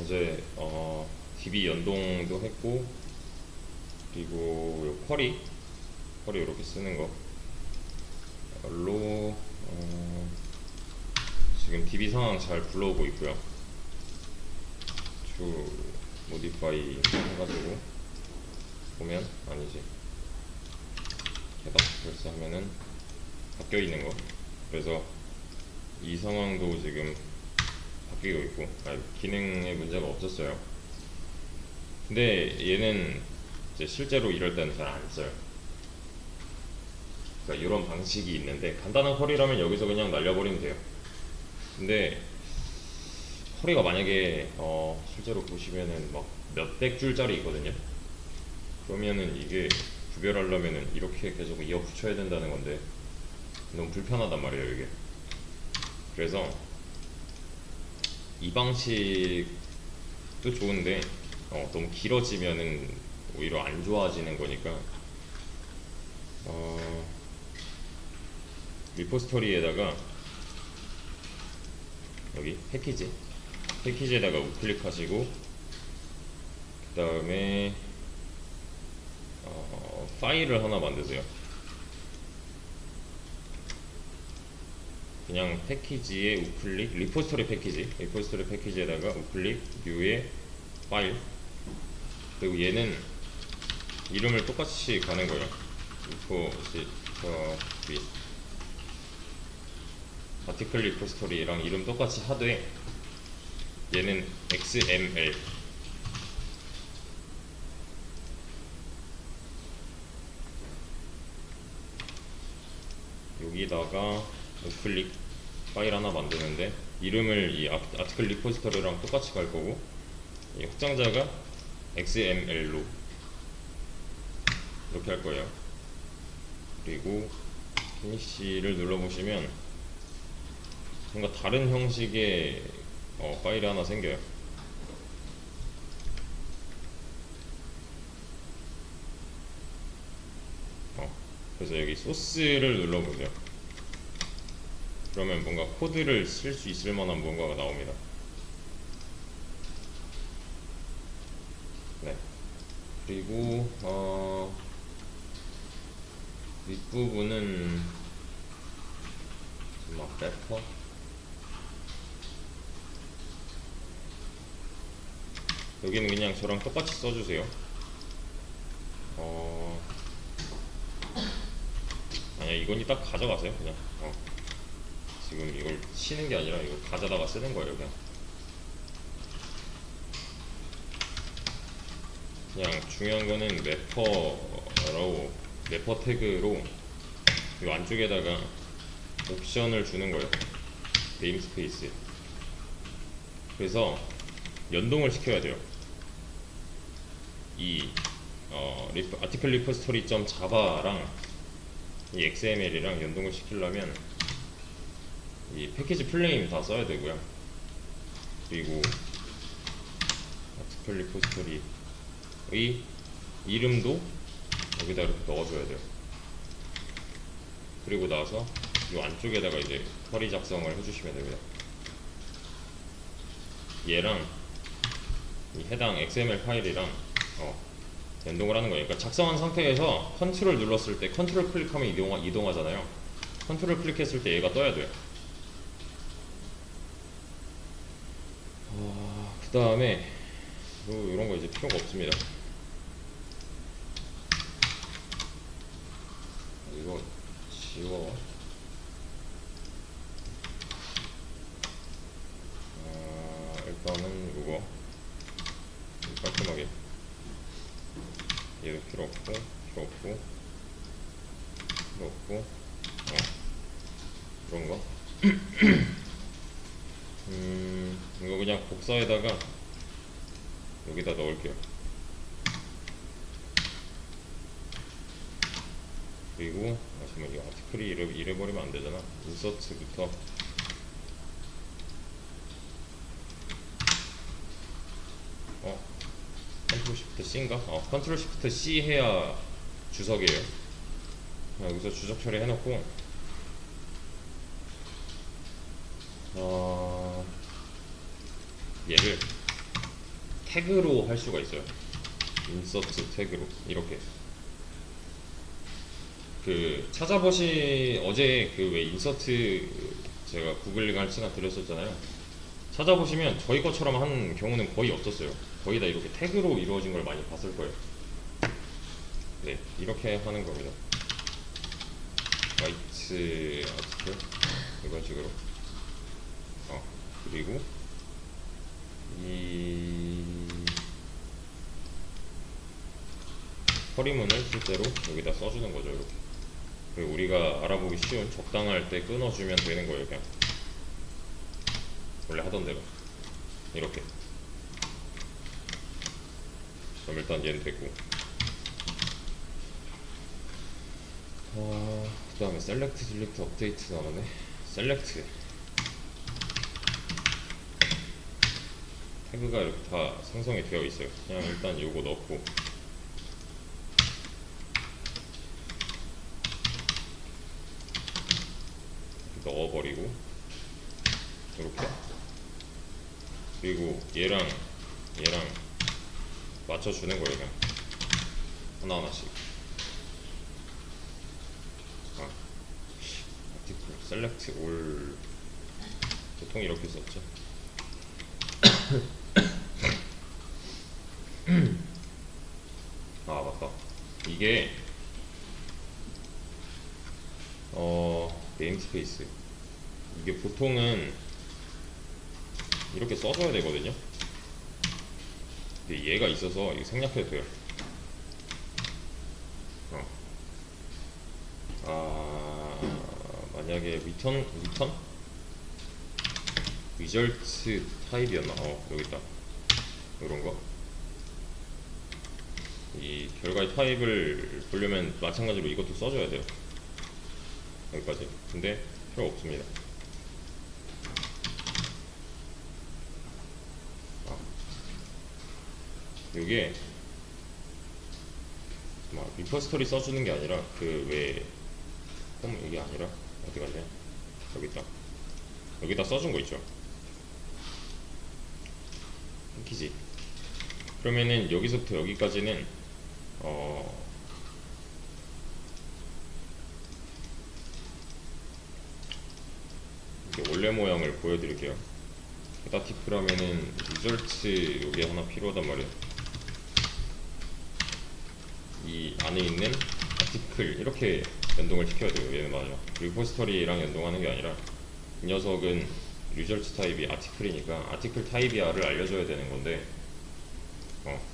어제 어, DB 연동도 했고 그리고 요 쿼리 쿼리 이렇게 쓰는 거로 어, 지금 DB 상황 잘 불러오고 있고요. 주 모디파이 해가지고 보면 아니지 해당 벌써 하면은 바뀌어 있는 거 그래서 이 상황도 지금 바뀌고 있고 아, 기능에 문제가 없었어요. 근데 얘는 실제로 이럴 때는 잘 안 써요. 그러니까 이런 방식이 있는데 간단한 쿼리라면 여기서 그냥 날려버리면 돼요. 근데 쿼리가 만약에 어, 실제로 보시면은 막 몇백 줄짜리 있거든요. 그러면은 이게 구별하려면은 이렇게 계속 이어 붙여야 된다는 건데 너무 불편하단 말이에요 이게. 그래서 이 방식도 좋은데 어, 너무 길어지면은 오히려 안 좋아지는 거니까 어, 리포스토리에다가 여기 패키지 패키지에다가 우클릭하시고 그 다음에 어, 파일을 하나 만드세요. 그냥 패키지에 우클릭, 리포스토리 패키지, 리포스토리 패키지에다가 우클릭, 뉴에 파일. 그리고 얘는 이름을 똑같이 가는 거예요. 리포스토리, 아티클 리포스토리랑 이름 똑같이 하되 얘는 XML. 여기다가 우클릭 파일 하나 만드는데 이름을 이 아- 아티클 리포지터리랑 똑같이 갈 거고 이 확장자가 XML로 이렇게 할 거예요. 그리고 피니시를 눌러보시면 뭔가 다른 형식의 어, 파일이 하나 생겨요. 어, 그래서 여기 소스를 눌러보세요. 그러면 뭔가 코드를 쓸 수 있을 만한 뭔가가 나옵니다. 네. 그리고 어, 윗부분은 막 래퍼 여기는 그냥 저랑 똑같이 써주세요. 어, 아니야 이건 이따 가져가세요 그냥. 어. 지금 이걸 치는 게 아니라 이거 가져다가 쓰는 거예요 그냥. 그냥 중요한 거는 래퍼로 래퍼 태그로 이 안쪽에다가 옵션을 주는 거예요. 네임스페이스. 그래서 연동을 시켜야 돼요. 이 어, 리프, 아티클 자바랑 이 XML이랑 연동을 시키려면 이 패키지 플레임 다 써야 되고요. 그리고 아티클 리포스토리의 이름도 여기다 이렇게 넣어줘야 돼요. 그리고 나서 이 안쪽에다가 이제 쿼리 작성을 해주시면 됩니다. 얘랑 이 해당 XML 파일이랑 어, 연동을 하는 거예요. 그러니까 작성한 상태에서 컨트롤 눌렀을 때 컨트롤 클릭하면 이동하, 이동하잖아요. 컨트롤 클릭했을 때 얘가 떠야 돼요. 그 다음에 이런 거 이제 필요가 없습니다. 이거 지워. 아, 일단은 이거 깔끔하게 얘도 필요 없고 필요 없고 필요 없고 어 그런 거. 음 이거 그냥 복사에다가 여기다 넣을게요. 그리고 아 잠깐만 이거 아티클이 이래, 이래버리면 안 되잖아. 인서트부터. 어? 컨트롤 시프트 C인가? 어 컨트롤 시프트 C 해야 주석이에요. 자, 여기서 주석 처리 해놓고. 어 얘를 태그로 할 수가 있어요. 인서트 태그로 이렇게 그 찾아보시 어제 그 왜 인서트 제가 구글링 할 시간 드렸었잖아요. 찾아보시면 저희 것처럼 한 경우는 거의 없었어요. 거의 다 이렇게 태그로 이루어진 걸 많이 봤을 거예요. 네, 이렇게 하는 겁니다. 화이트 아티클 이런 식으로. 어, 그리고 이 허리문을 실제로 여기다 써주는 거죠, 이렇게. 그리고 우리가 알아보기 쉬운 적당할 때 끊어주면 되는 거예요, 그냥. 원래 하던 대로. 이렇게. 그럼 일단 얘는 됐고. 어, 그 다음에 셀렉트, 딜리트, 업데이트 나오네. 셀렉트. 태그가 이렇게 다 생성이 되어 있어요. 그냥 일단 요거 넣고. 넣어버리고. 이렇게. 그리고 얘랑 얘랑 맞춰주는 거예요, 그냥. 하나하나씩. 아, 아티클, 셀렉트 올. 보통 이렇게 썼죠. 아, 맞다. 이게, 어, 네임스페이스. 이게 보통은 이렇게 써줘야 되거든요. 근데 얘가 있어서 이거 생략해도 돼요. 어. 아, 만약에 리턴, 리턴? 리절트 타입이었나? 어, 여기 있다. 이런 거. 이 결과의 타입을 보려면 마찬가지로 이것도 써줘야 돼요. 여기까지. 근데 필요 없습니다. 이게 막 리퍼스토리 써주는 게 아니라 그왜 홈 이게 아니라 어디 갔냐 여기 있다 여기다 써준 거 있죠 키지 그러면은 여기서부터 여기까지는 어. 이렇게 원래 모양을 보여드릴게요. 다티프라면은 리절트 여기 하나 필요하단 말이에요. 이 안에 있는 아티클 이렇게 연동을 시켜야 돼요 얘는 마지막. 리포스터리랑 연동하는 게 아니라 이 녀석은 리절트 타입이 아티클이니까 아티클 타입이야를 알려줘야 되는 건데 어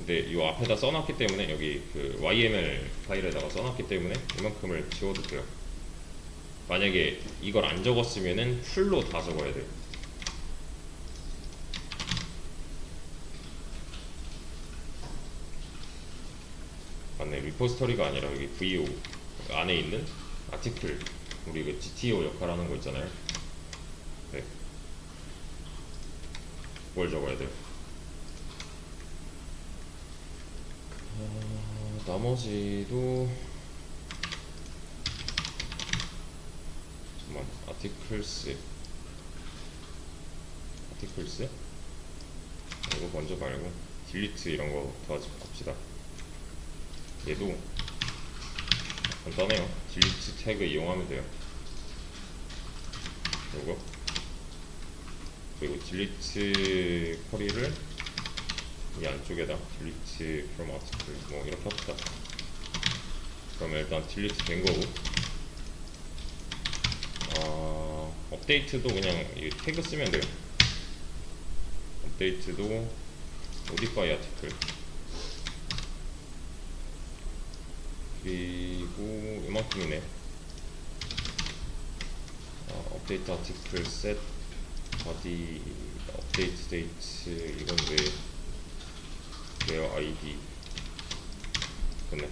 근데 이 앞에다 써놨기 때문에 여기 그 YML 파일에다가 써놨기 때문에 이만큼을 지워도 돼요. 만약에 이걸 안 적었으면은 풀로 다 적어야 돼요. 맞네. 리포스터리가 아니라 여기 VO 안에 있는 아티클 우리 그 GTO 역할 하는 거 있잖아요. 네. 그걸 적어야 돼요 어, 나머지도 잠깐만 아티클스 아티클스 아, 이거 먼저 말고 딜리트 이런 거 도와줍시다 얘도 간단해요. 딜리트 태그 이용하면 돼요. 요거 그리고 딜리트 커리를 이 안쪽에다 딜리트 from article 뭐 이렇게 합시다. 그러면 일단 딜리트 된 거고 어, 업데이트도 그냥 이 태그 쓰면 돼요. 업데이트도 modify article 그리고 이만큼이네. 어, 업데이트 아티클 셋 바디 업데이트 데이트 이건 왜 where id 됐네.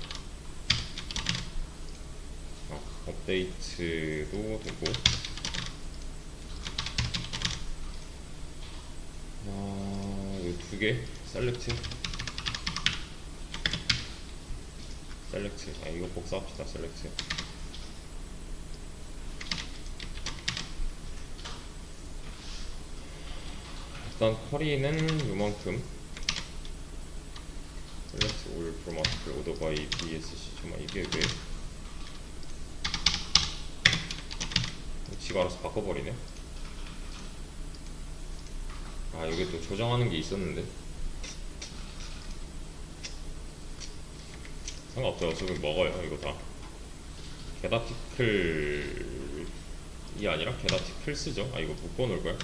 어, 업데이트도 되고. 아, 이두 개? 셀렉트. 셀렉트. 아 이거 복사합시다 셀렉트. 일단 커리는 요만큼 from article order by BSC 잠깐만 이게 왜 지가 알아서 바꿔버리네? 아 여기 또 조정하는 게 있었는데. 상관없어요. 어차피 먹어요 이거 다. 게다티클이 아니라 게다티클스죠. 아 이거 묶어놓을까요?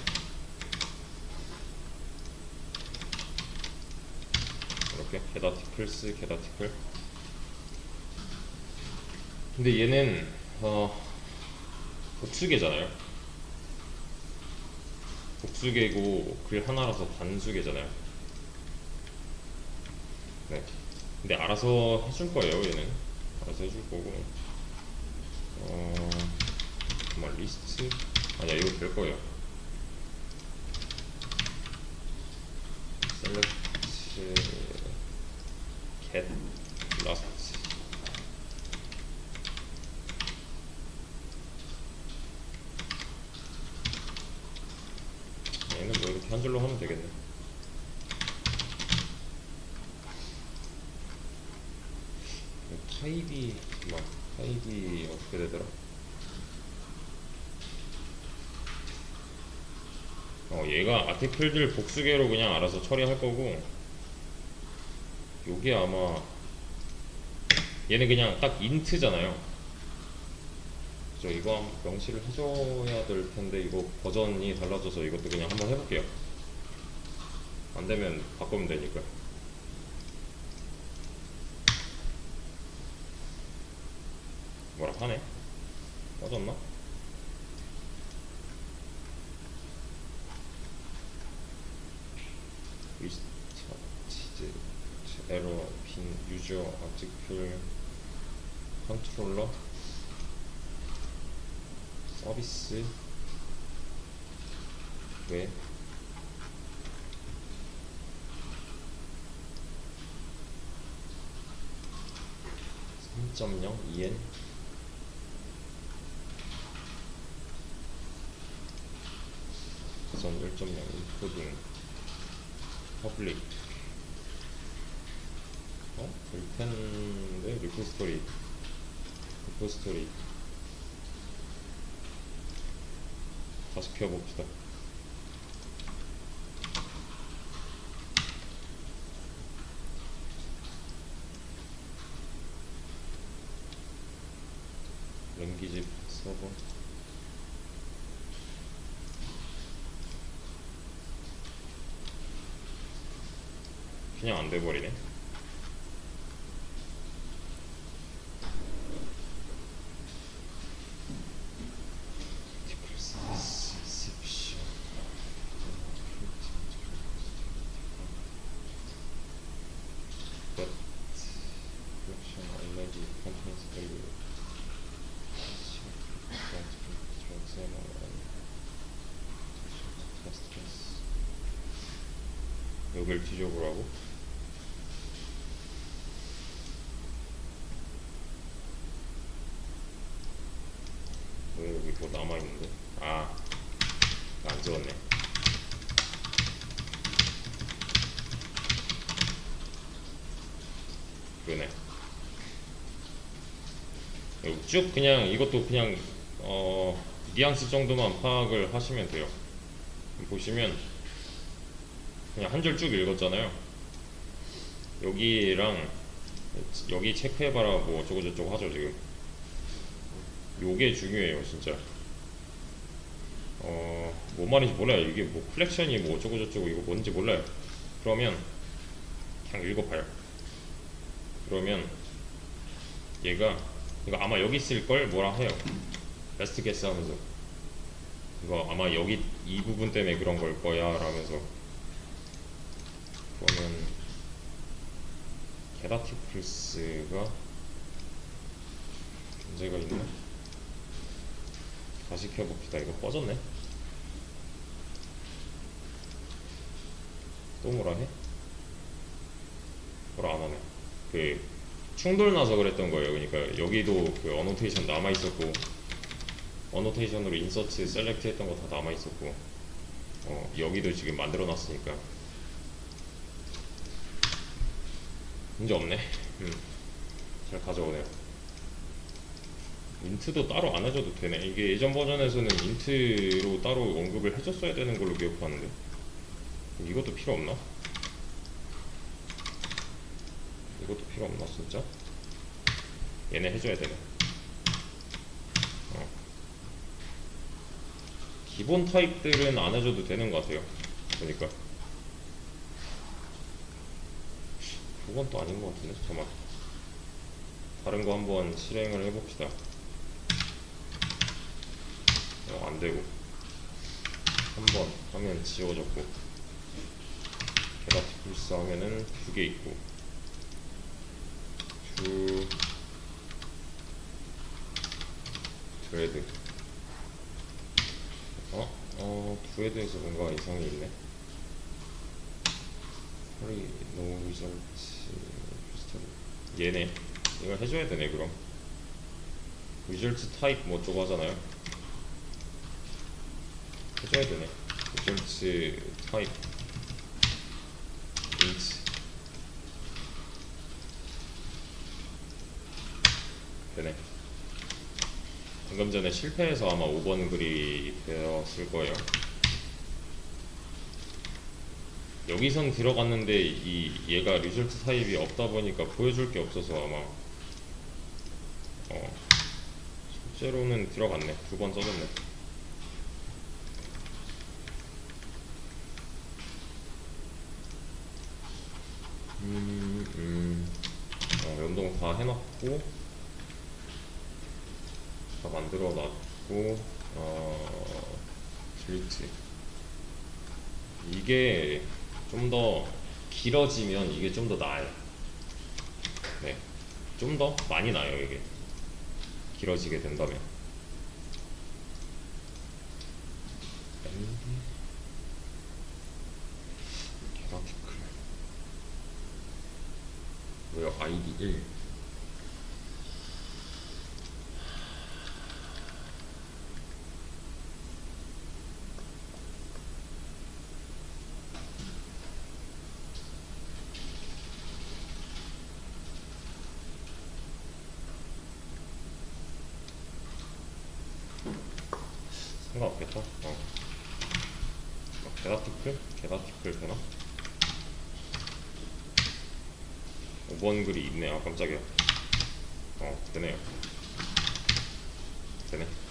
이렇 게 게다티클스 게다티클 근데 얘는 어 복수계잖아요. 복수계고 글 하나라서 단수계잖아요. 네. 근데 알아서 해줄 거예요 얘는. 알아서 해줄 거고. 어 정말 리스트? 아니야 이거 될 거예요. select get last 얘는 뭐 이렇게 한 줄로 하면 되겠네. 타입이 막 타입이 어떻게 되더라? 어 얘가 아티클들 복수계로 그냥 알아서 처리할 거고 요게 아마 얘는 그냥 딱 인트잖아요. 저 이거 명시를 해줘야 될 텐데 이거 버전이 달라져서 이것도 그냥 한번 해볼게요. 안 되면 바꾸면 되니까. 뭐라 하네? 꺼졌나? 위스치즈 에러 빈 유저 아티클 컨트롤러 서비스 왜3.0 EN 버전 1.0 인코딩 퍼블릭 어? 될 텐데 리포스토리. 리포스토리. 다시 켜봅시다. 랭귀지 서버. 그냥 안 돼버리네 여길 뒤져보라고? 왜 여기 뭐 남아있는데? 아, 안 지웠네. 그러네. 쭉 그냥 이것도 그냥 어 뉘앙스 정도만 파악을 하시면 돼요. 보시면 그냥 한 줄 쭉 읽었잖아요. 여기랑 여기 체크해봐라 뭐 어쩌고 저쩌고 하죠 지금. 요게 중요해요 진짜. 어뭔 말인지 몰라요. 이게 뭐 컬렉션이 뭐 어쩌고 저쩌고 이거 뭔지 몰라요. 그러면 그냥 읽어봐요. 그러면 얘가 이거 아마 여기 있을 걸 뭐라 해요. 베스트 게스 하면서 이거 아마 여기 이 부분 때문에 그런 걸 거야 라면서 그러면 게라티플스가 문제가 있나? 다시 켜봅시다. 이거 꺼졌네. 또 뭐라 해? 뭐라 안 하네. 그 충돌 나서 그랬던 거예요. 그러니까 여기도 그 어노테이션 남아 있었고 어노테이션으로 인서트 셀렉트 했던 거 다 남아 있었고 어, 여기도 지금 만들어 놨으니까 문제 없네 음. 잘 가져오네요 인트도 따로 안 해줘도 되네 이게 예전 버전에서는 인트로 따로 언급을 해줬어야 되는 걸로 기억하는데 이것도 필요 없나? 이것도 필요 없나 진짜? 얘네 해줘야 되네 어. 기본 타입들은 안 해줘도 되는 것 같아요 보니까 그건 또 아닌 것 같은데 잠깐만. 다른 거 한번 실행을 해봅시다. 어, 안되고. 한번 화면 지워졌고. 게라티 플스 하면은 두개 있고. 두 드레드. 어? 어 드레드에서 뭔가 이상이 있네 허리 노 리절트 피스톨 얘네. 이걸 해줘야 되네 그럼. 리절트 타입 뭐 어쩌고 하잖아요. 해줘야 되네. 리절트 타입 인트 되네. 방금 전에 실패해서 아마 5번 글이 되었을 거예요 여기선 들어갔는데 이 얘가 리절트 타입이 없다 보니까 보여줄 게 없어서 아마 어 실제로는 들어갔네. 두 번 써줬네. 음, 음. 어, 연동 다 해놨고 다 만들어 놨고 어 딜리트 이게 좀 더 길어지면 이게 좀 더 나아요 네. 좀 더 많이 나요 이게 길어지게 된다면 뭐야 아이디 1 상관없겠다. 어. 게라티클? 게라티클 되나? 5번 글이 있네요. 깜짝이야. 어, 되네요. 되네.